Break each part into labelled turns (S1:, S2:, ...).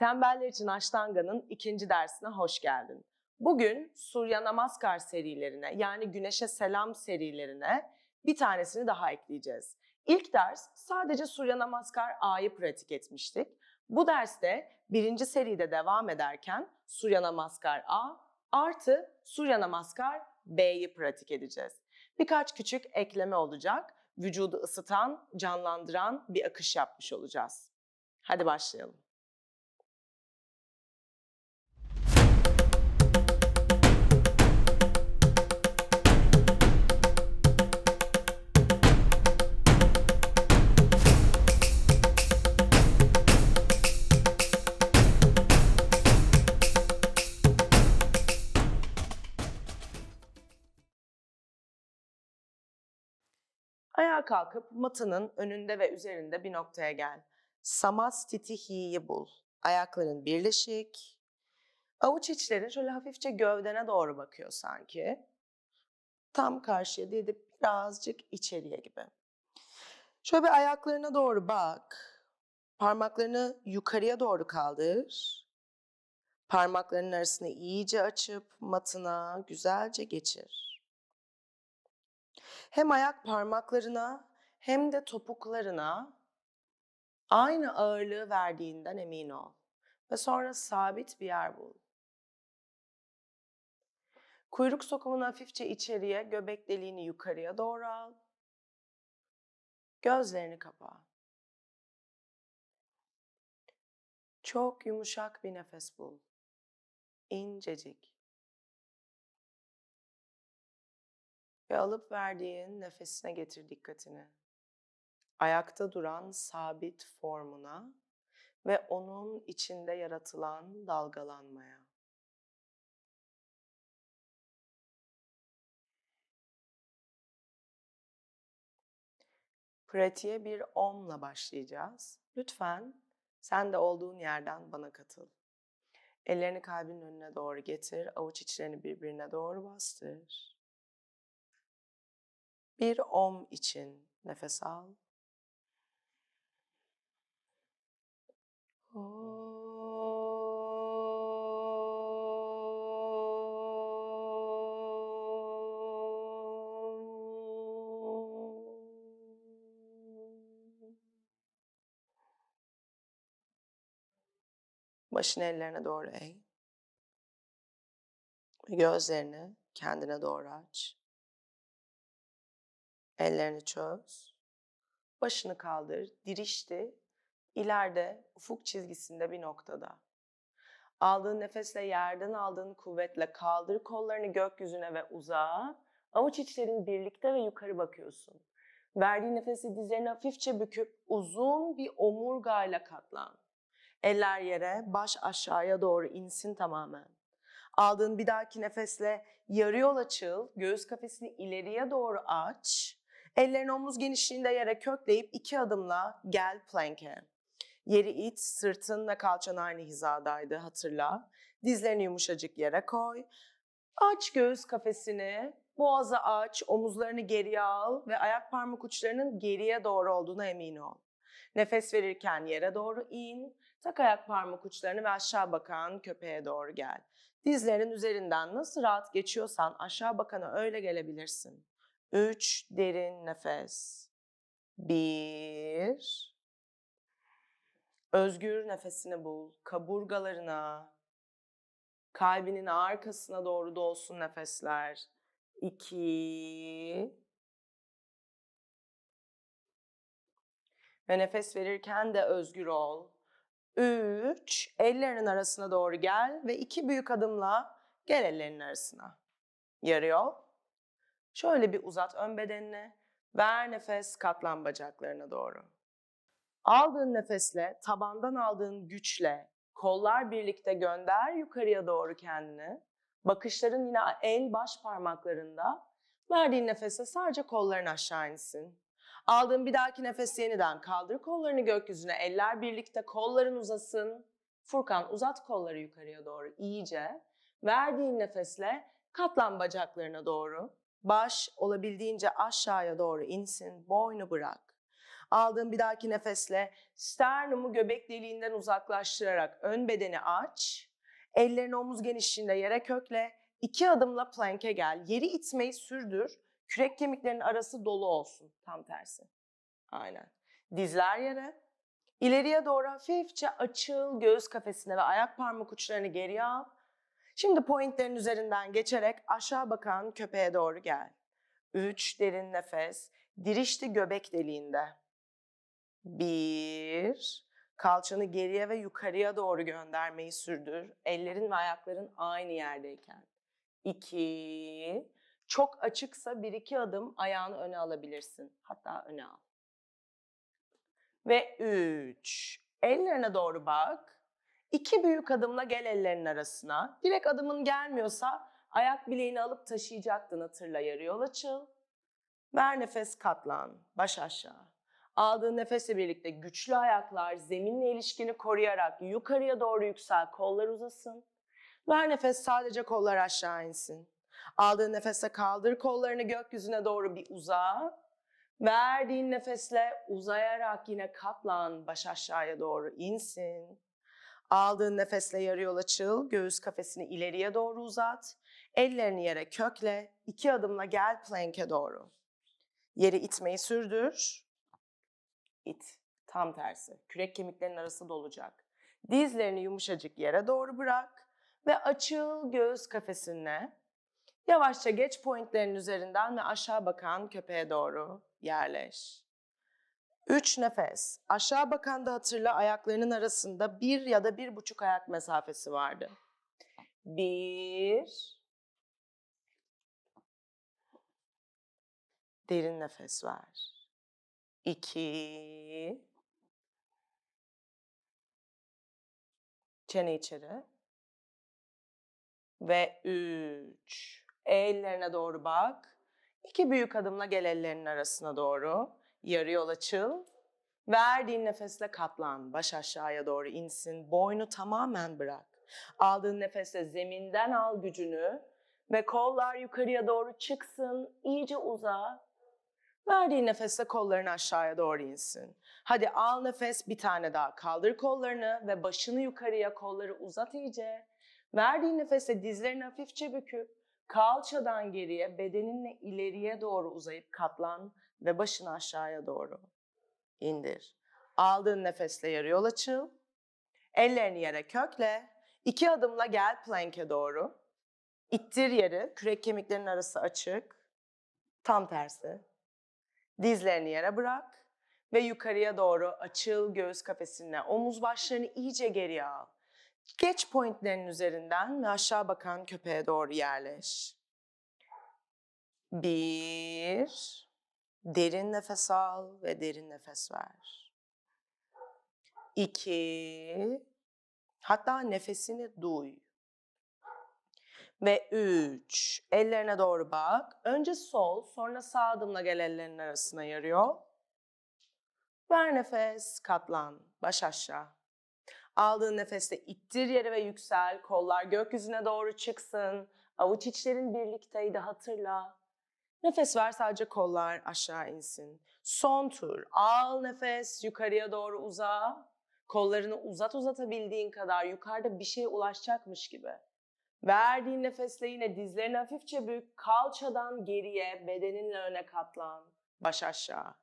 S1: Tembeller için Ashtanga'nın ikinci dersine hoş geldin. Bugün Surya Namaskar serilerine yani Güneşe Selam serilerine bir tanesini daha ekleyeceğiz. İlk ders sadece Surya Namaskar A'yı pratik etmiştik. Bu derste birinci seride devam ederken Surya Namaskar A artı Surya Namaskar B'yi pratik edeceğiz. Birkaç küçük ekleme olacak. Vücudu ısıtan, canlandıran bir akış yapmış olacağız. Hadi başlayalım. Ayağa kalkıp matının önünde ve üzerinde bir noktaya gel. Samastitihi'yi bul. Ayakların birleşik. Avuç içlerin şöyle hafifçe gövdene doğru bakıyor sanki. Tam karşıya değil de birazcık içeriye gibi. Şöyle bir ayaklarına doğru bak. Parmaklarını yukarıya doğru kaldır. Parmaklarının arasını iyice açıp matına güzelce geçir. Hem ayak parmaklarına hem de topuklarına aynı ağırlığı verdiğinden emin ol. Ve sonra sabit bir yer bul. Kuyruk sokumunu hafifçe içeriye, göbek deliğini yukarıya doğru al. Gözlerini kapa. Çok yumuşak bir nefes bul. İncecik. Ve alıp verdiğin nefesine getir dikkatini. Ayakta duran sabit formuna ve onun içinde yaratılan dalgalanmaya. Pratiğe bir omla başlayacağız. Lütfen sen de olduğun yerden bana katıl. Ellerini kalbinin önüne doğru getir, avuç içlerini birbirine doğru bastır. Bir om için nefes al. Başını ellerine doğru eğ. Gözlerini kendine doğru aç. Ellerini çöz. Başını kaldır. Dirişti. İleride ufuk çizgisinde bir noktada. Aldığın nefesle yerden aldığın kuvvetle kaldır kollarını gökyüzüne ve uzağa. Avuç içlerin birlikte ve yukarı bakıyorsun. Verdiğin nefesi dizlerini hafifçe büküp uzun bir omurgayla katlan. Eller yere, baş aşağıya doğru insin tamamen. Aldığın bir dahaki nefesle yarı yol açıl, göğüs kafesini ileriye doğru aç. Ellerini omuz genişliğinde yere kökleyip iki adımla gel plank'e. Yeri it, sırtın ve kalçan aynı hizadaydı hatırla. Dizlerini yumuşacık yere koy. Aç göğüs kafesini, boğazı aç, omuzlarını geriye al ve ayak parmak uçlarının geriye doğru olduğuna emin ol. Nefes verirken yere doğru in, tak ayak parmak uçlarını ve aşağı bakan köpeğe doğru gel. Dizlerin üzerinden nasıl rahat geçiyorsan aşağı bakana öyle gelebilirsin. Üç derin nefes. Bir. Özgür nefesini bul. Kaburgalarına, kalbinin arkasına doğru dolsun nefesler. İki. Ve nefes verirken de özgür ol. Üç. Ellerinin arasına doğru gel ve iki büyük adımla gel ellerinin arasına. Yarı yol. Şöyle bir uzat ön bedenini. Ver nefes katlan bacaklarına doğru. Aldığın nefesle, tabandan aldığın güçle kollar birlikte gönder yukarıya doğru kendini. Bakışların yine el baş parmaklarında. Verdiğin nefese sadece kolların aşağı insin. Aldığın bir dahaki nefes yeniden kaldır kollarını gökyüzüne. Eller birlikte kolların uzasın. Furkan uzat kolları yukarıya doğru iyice. Verdiğin nefesle katlan bacaklarına doğru. Baş olabildiğince aşağıya doğru insin. Boynu bırak. Aldığın bir dahaki nefesle sternumu göbek deliğinden uzaklaştırarak ön bedeni aç. Ellerini omuz genişliğinde yere kökle. İki adımla plank'e gel. Yeri itmeyi sürdür. Kürek kemiklerinin arası dolu olsun. Tam tersi. Aynen. Dizler yere. İleriye doğru hafifçe açıl göğüs kafesine ve ayak parmak uçlarını geriye al. Şimdi pointlerin üzerinden geçerek aşağı bakan köpeğe doğru gel. 3 derin nefes. Dirişti göbek deliğinde. 1 Kalçanı geriye ve yukarıya doğru göndermeyi sürdür. Ellerin ve ayakların aynı yerdeyken. 2 Çok açıksa bir iki adım ayağını öne alabilirsin. Hatta öne al. Ve 3 Ellerine doğru bak. İki büyük adımla gel ellerinin arasına. Direkt adımın gelmiyorsa ayak bileğini alıp taşıyacaktın hatırla yarı yol açıl. Ver nefes katlan, baş aşağı. Aldığın nefesle birlikte güçlü ayaklar zeminle ilişkini koruyarak yukarıya doğru yüksel, kollar uzasın. Ver nefes sadece kollar aşağı insin. Aldığın nefesle kaldır kollarını gökyüzüne doğru bir uza. Verdiğin nefesle uzayarak yine katlan, baş aşağıya doğru insin. Aldığın nefesle yarı yol açıl, göğüs kafesini ileriye doğru uzat. Ellerini yere kökle, iki adımla gel plank'e doğru. Yeri itmeyi sürdür. İt. Tam tersi. Kürek kemiklerinin arası dolacak. Dizlerini yumuşacık yere doğru bırak ve açıl göğüs kafesine. Yavaşça geç pointlerin üzerinden ve aşağı bakan köpeğe doğru yerleş. Üç nefes. Aşağı bakan da hatırla ayaklarının arasında bir ya da bir buçuk ayak mesafesi vardı. Bir. Derin nefes ver. İki. Çene içeri. Ve üç. Ellerine doğru bak. İki büyük adımla gel ellerinin arasına doğru. Yarı yol açıl. Verdiğin nefesle katlan. Baş aşağıya doğru insin. Boynu tamamen bırak. Aldığın nefesle zeminden al gücünü. Ve kollar yukarıya doğru çıksın. İyice uza. Verdiğin nefesle kolların aşağıya doğru insin. Hadi al nefes bir tane daha. Kaldır kollarını ve başını yukarıya kolları uzat iyice. Verdiğin nefesle dizlerini hafifçe büküp kalçadan geriye bedeninle ileriye doğru uzayıp katlan ve başını aşağıya doğru indir. Aldığın nefesle yarı yol açıl. Ellerini yere kökle. İki adımla gel plank'e doğru. İttir yeri. Kürek kemiklerinin arası açık. Tam tersi. Dizlerini yere bırak ve yukarıya doğru açıl göğüs kafesine. Omuz başlarını iyice geriye al. Geç pointlerin üzerinden ve aşağı bakan köpeğe doğru yerleş. Bir, derin nefes al ve derin nefes ver. İki, hatta nefesini duy. Ve üç, ellerine doğru bak. Önce sol, sonra sağ adımla gel ellerinin arasına yarıyor. Ver nefes, katlan, baş aşağı. Aldığın nefeste ittir yere ve yüksel. Kollar gökyüzüne doğru çıksın. Avuç içlerin birlikteydi hatırla. Nefes ver sadece kollar aşağı insin. Son tur. Al nefes yukarıya doğru uza. Kollarını uzat uzatabildiğin kadar yukarıda bir şeye ulaşacakmış gibi. Verdiğin nefesle yine dizlerini hafifçe bük. Kalçadan geriye bedeninle öne katlan. Baş aşağı.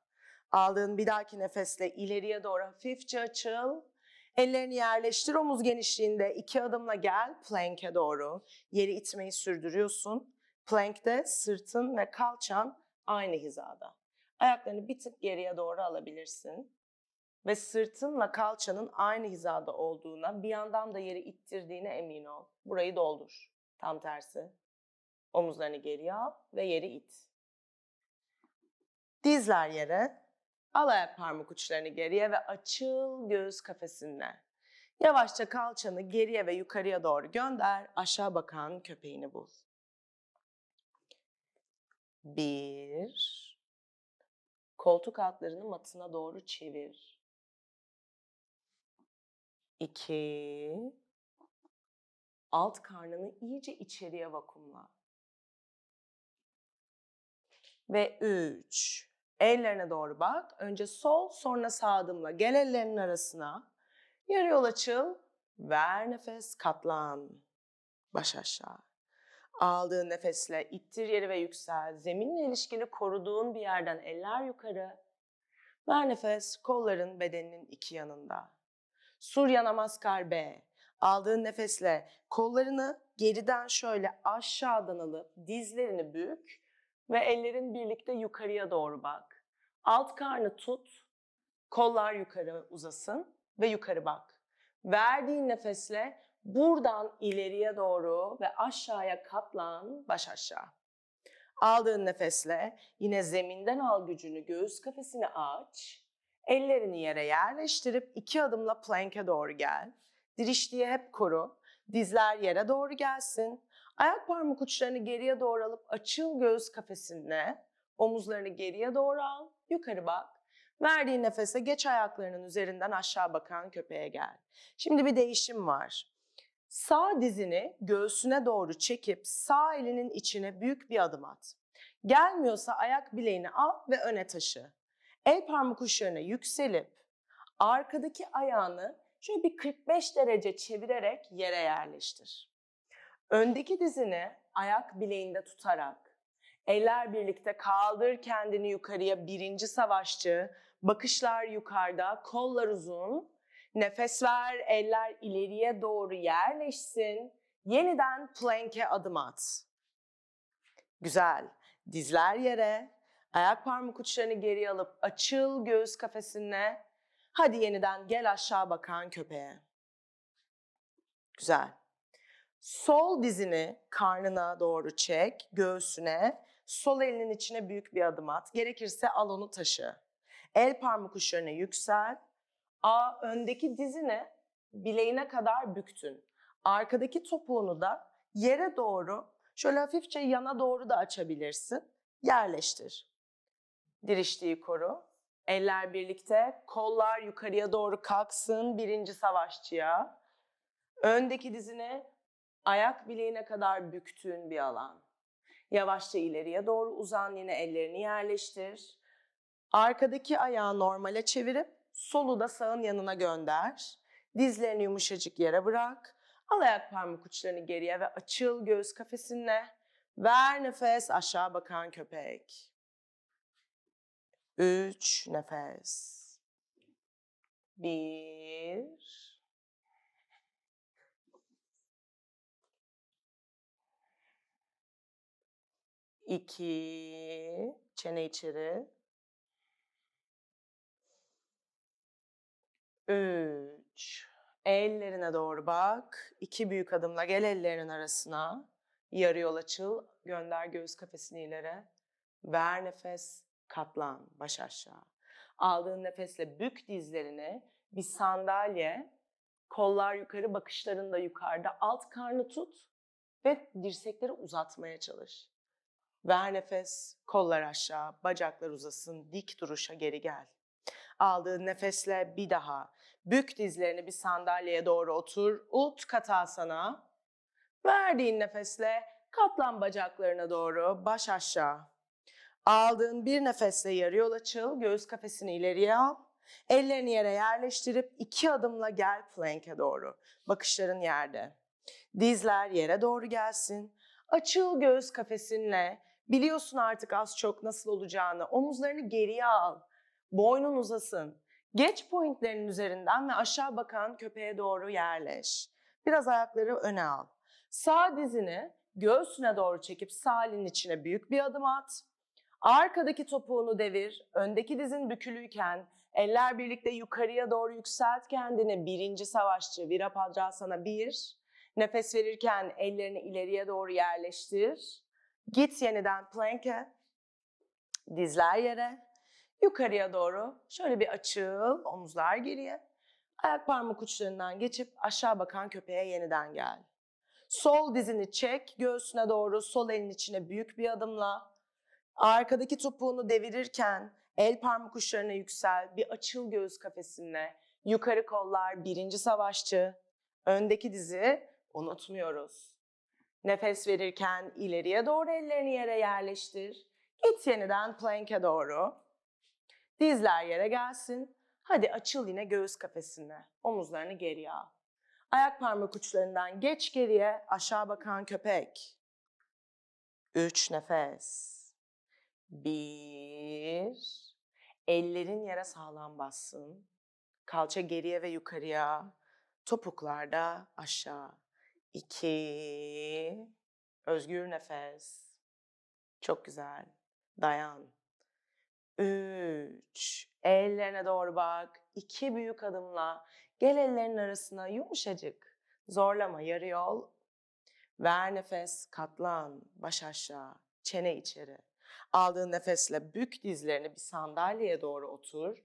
S1: Aldığın bir dahaki nefesle ileriye doğru hafifçe açıl. Ellerini yerleştir omuz genişliğinde iki adımla gel plank'e doğru. Yeri itmeyi sürdürüyorsun. Plank'te sırtın ve kalçan aynı hizada. Ayaklarını bir tık geriye doğru alabilirsin. Ve sırtınla kalçanın aynı hizada olduğuna, bir yandan da yeri ittirdiğine emin ol. Burayı doldur. Tam tersi. Omuzlarını geriye al ve yeri it. Dizler yere. Al ayak parmak uçlarını geriye ve açıl göğüs kafesinden. Yavaşça kalçanı geriye ve yukarıya doğru gönder. Aşağı bakan köpeğini bul. Bir. Koltuk altlarını matına doğru çevir. İki. Alt karnını iyice içeriye vakumla. Ve üç. Ellerine doğru bak. Önce sol, sonra sağ adımla. Gel ellerinin arasına. Yarı yol açıl. Ver nefes, katlan. Baş aşağı. Aldığın nefesle ittir yeri ve yüksel. Zeminle ilişkini koruduğun bir yerden eller yukarı. Ver nefes, kolların bedeninin iki yanında. Surya Namaskar B. Aldığın nefesle kollarını geriden şöyle aşağıdan alıp dizlerini bük ve ellerin birlikte yukarıya doğru bak. Alt karnı tut, kollar yukarı uzasın ve yukarı bak. Verdiğin nefesle buradan ileriye doğru ve aşağıya katlan, baş aşağı. Aldığın nefesle yine zeminden al gücünü, göğüs kafesini aç. Ellerini yere yerleştirip iki adımla plank'e doğru gel. Dirişliği hep koru. Dizler yere doğru gelsin. Ayak parmak uçlarını geriye doğru alıp açıl göğüs kafesine. Omuzlarını geriye doğru al. Yukarı bak. Verdiğin nefese geç ayaklarının üzerinden aşağı bakan köpeğe gel. Şimdi bir değişim var. Sağ dizini göğsüne doğru çekip sağ elinin içine büyük bir adım at. Gelmiyorsa ayak bileğini al ve öne taşı. El parmak uçlarına yükselip arkadaki ayağını şöyle bir 45 derece çevirerek yere yerleştir. Öndeki dizini ayak bileğinde tutarak eller birlikte kaldır kendini yukarıya birinci savaşçı. Bakışlar yukarıda, kollar uzun. Nefes ver, eller ileriye doğru yerleşsin. Yeniden plank'e adım at. Güzel. Dizler yere. Ayak parmak uçlarını geri alıp açıl göğüs kafesine. Hadi yeniden gel aşağı bakan köpeğe. Güzel. Sol dizini karnına doğru çek, göğsüne. Sol elinin içine büyük bir adım at. Gerekirse al onu taşı. El parmak uçlarına yüksel. A öndeki dizini bileğine kadar büktün. Arkadaki topuğunu da yere doğru şöyle hafifçe yana doğru da açabilirsin. Yerleştir. Dirişliği koru. Eller birlikte, kollar yukarıya doğru kalksın birinci savaşçıya. Öndeki dizini ayak bileğine kadar büktüğün bir alan. Yavaşça ileriye doğru uzan yine ellerini yerleştir. Arkadaki ayağı normale çevirip solu da sağın yanına gönder. Dizlerini yumuşacık yere bırak. Al ayak parmak uçlarını geriye ve açıl göğüs kafesinle. Ver nefes aşağı bakan köpek. Üç nefes. Bir. İki. Çene içeri. Üç. Ellerine doğru bak. İki büyük adımla gel ellerinin arasına. Yarı yol açıl. Gönder göğüs kafesini ileri. Ver nefes. Katlan. Baş aşağı. Aldığın nefesle bük dizlerini. Bir sandalye. Kollar yukarı, bakışların da yukarıda. Alt karnı tut ve dirsekleri uzatmaya çalış. Ver nefes, kollar aşağı, bacaklar uzasın, dik duruşa geri gel. Aldığın nefesle bir daha bük dizlerini bir sandalyeye doğru otur, ut katasana. Verdiğin nefesle katlan bacaklarına doğru, baş aşağı. Aldığın bir nefesle yarı yol açıl, göğüs kafesini ileriye al. Ellerini yere yerleştirip iki adımla gel plank'e doğru. Bakışların yerde. Dizler yere doğru gelsin. Açıl göğüs kafesinle. Biliyorsun artık az çok nasıl olacağını. Omuzlarını geriye al. Boynun uzasın. Geç pointlerin üzerinden ve aşağı bakan köpeğe doğru yerleş. Biraz ayakları öne al. Sağ dizini göğsüne doğru çekip sağ elin içine büyük bir adım at. Arkadaki topuğunu devir. Öndeki dizin bükülüyken eller birlikte yukarıya doğru yükselt kendini. Birinci savaşçı Virabhadrasana bir. Nefes verirken ellerini ileriye doğru yerleştir. Git yeniden plank'e. Dizler yere. Yukarıya doğru şöyle bir açıl. Omuzlar geriye. Ayak parmak uçlarından geçip aşağı bakan köpeğe yeniden gel. Sol dizini çek göğsüne doğru. Sol elin içine büyük bir adımla. Arkadaki topuğunu devirirken el parmak uçlarına yüksel. Bir açıl göğüs kafesinle. Yukarı kollar birinci savaşçı. Öndeki dizi unutmuyoruz. Nefes verirken ileriye doğru ellerini yere yerleştir. Git yeniden plank'e doğru. Dizler yere gelsin. Hadi açıl yine göğüs kafesine. Omuzlarını geriye al. Ayak parmak uçlarından geç geriye aşağı bakan köpek. Üç nefes. Bir. Ellerin yere sağlam bassın. Kalça geriye ve yukarıya. Topuklarda aşağı. İki. Özgür nefes. Çok güzel. Dayan. Üç. Ellerine doğru bak. İki büyük adımla. Gel ellerin arasına yumuşacık. Zorlama yarı yol. Ver nefes, katlan, baş aşağı, çene içeri. Aldığın nefesle bük dizlerini bir sandalyeye doğru otur.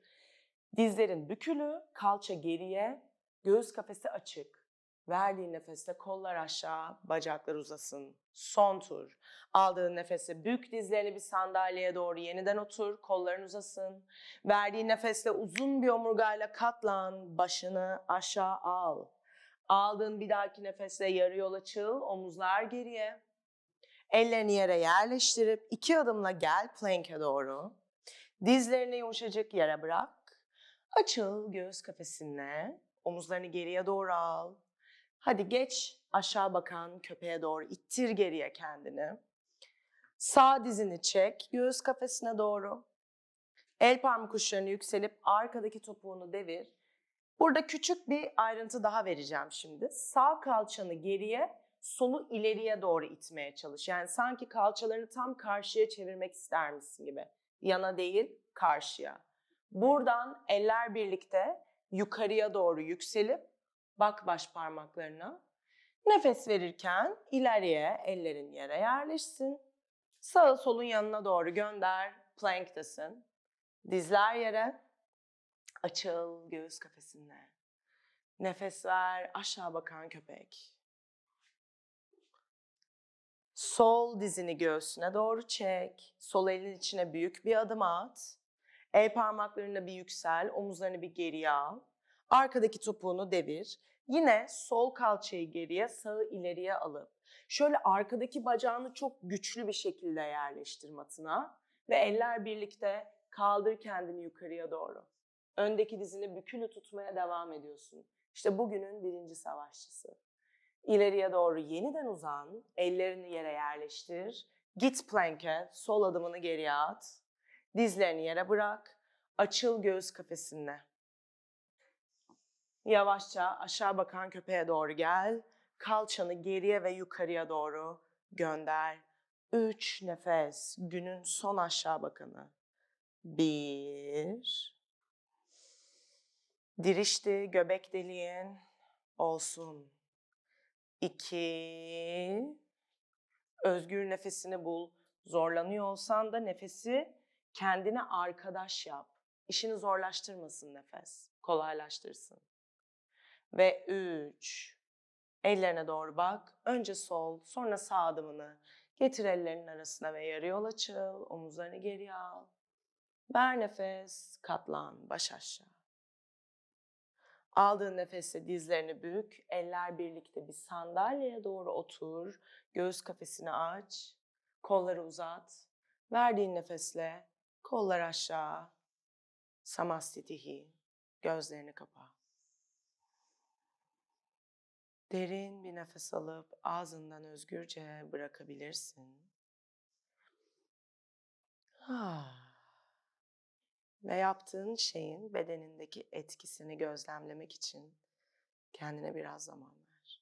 S1: Dizlerin bükülü, kalça geriye, göğüs kafesi açık. Verdiğin nefesle kollar aşağı, bacaklar uzasın. Son tur. Aldığın nefese bük dizlerini bir sandalyeye doğru yeniden otur, kolların uzasın. Verdiğin nefesle uzun bir omurgayla katlan, başını aşağı al. Aldığın bir dahaki nefesle yarı yol açıl, omuzlar geriye. Ellerini yere yerleştirip iki adımla gel plank'e doğru. Dizlerini yumuşacık yere bırak. Açıl göğüs kafesinle. Omuzlarını geriye doğru al. Hadi geç aşağı bakan köpeğe doğru ittir geriye kendini. Sağ dizini çek göğüs kafesine doğru. El parmak uçlarını yükselip arkadaki topuğunu devir. Burada küçük bir ayrıntı daha vereceğim şimdi. Sağ kalçanı geriye, solu ileriye doğru itmeye çalış. Yani sanki kalçalarını tam karşıya çevirmek ister misin gibi. Yana değil, karşıya. Buradan eller birlikte yukarıya doğru yükselip bak baş parmaklarına. Nefes verirken ileriye ellerin yere yerleşsin. Sağı solun yanına doğru gönder. Plank'tasın. Dizler yere. Açıl göğüs kafesinde. Nefes ver aşağı bakan köpek. Sol dizini göğsüne doğru çek. Sol elin içine büyük bir adım at. El parmaklarına bir yüksel, omuzlarını bir geriye al. Arkadaki topuğunu devir. Yine sol kalçayı geriye, sağı ileriye alıp şöyle arkadaki bacağını çok güçlü bir şekilde yerleştir matına ve eller birlikte kaldır kendini yukarıya doğru. Öndeki dizini bükülü tutmaya devam ediyorsun. İşte bugünün birinci savaşçısı. İleriye doğru yeniden uzan, ellerini yere yerleştir. Git plank'e, sol adımını geriye at. Dizlerini yere bırak. Açıl göğüs kafesinde. Yavaşça aşağı bakan köpeğe doğru gel. Kalçanı geriye ve yukarıya doğru gönder. Üç nefes. Günün son aşağı bakanı. Bir. Dirişti göbek deliğin olsun. İki. Özgür nefesini bul. Zorlanıyor olsan da nefesi kendine arkadaş yap. İşini zorlaştırmasın nefes. Kolaylaştırsın. Ve üç. Ellerine doğru bak. Önce sol, sonra sağ adımını. Getir ellerinin arasına ve yarı yol açıl. Omuzlarını geriye al. Ver nefes, katlan, baş aşağı. Aldığın nefesle dizlerini bük, eller birlikte bir sandalyeye doğru otur. Göğüs kafesini aç, kolları uzat. Verdiğin nefesle kollar aşağı. Samastitihi. Gözlerini kapa. Derin bir nefes alıp ağzından özgürce bırakabilirsin. Ah. Ve yaptığın şeyin bedenindeki etkisini gözlemlemek için kendine biraz zaman ver.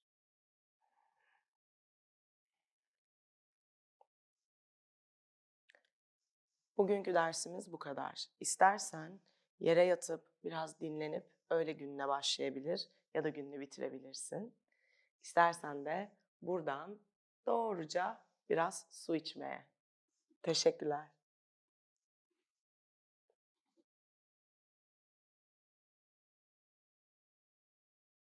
S1: Bugünkü dersimiz bu kadar. İstersen yere yatıp biraz dinlenip öyle gününe başlayabilir ya da gününü bitirebilirsin. İstersen de buradan doğruca biraz su içmeye. Teşekkürler.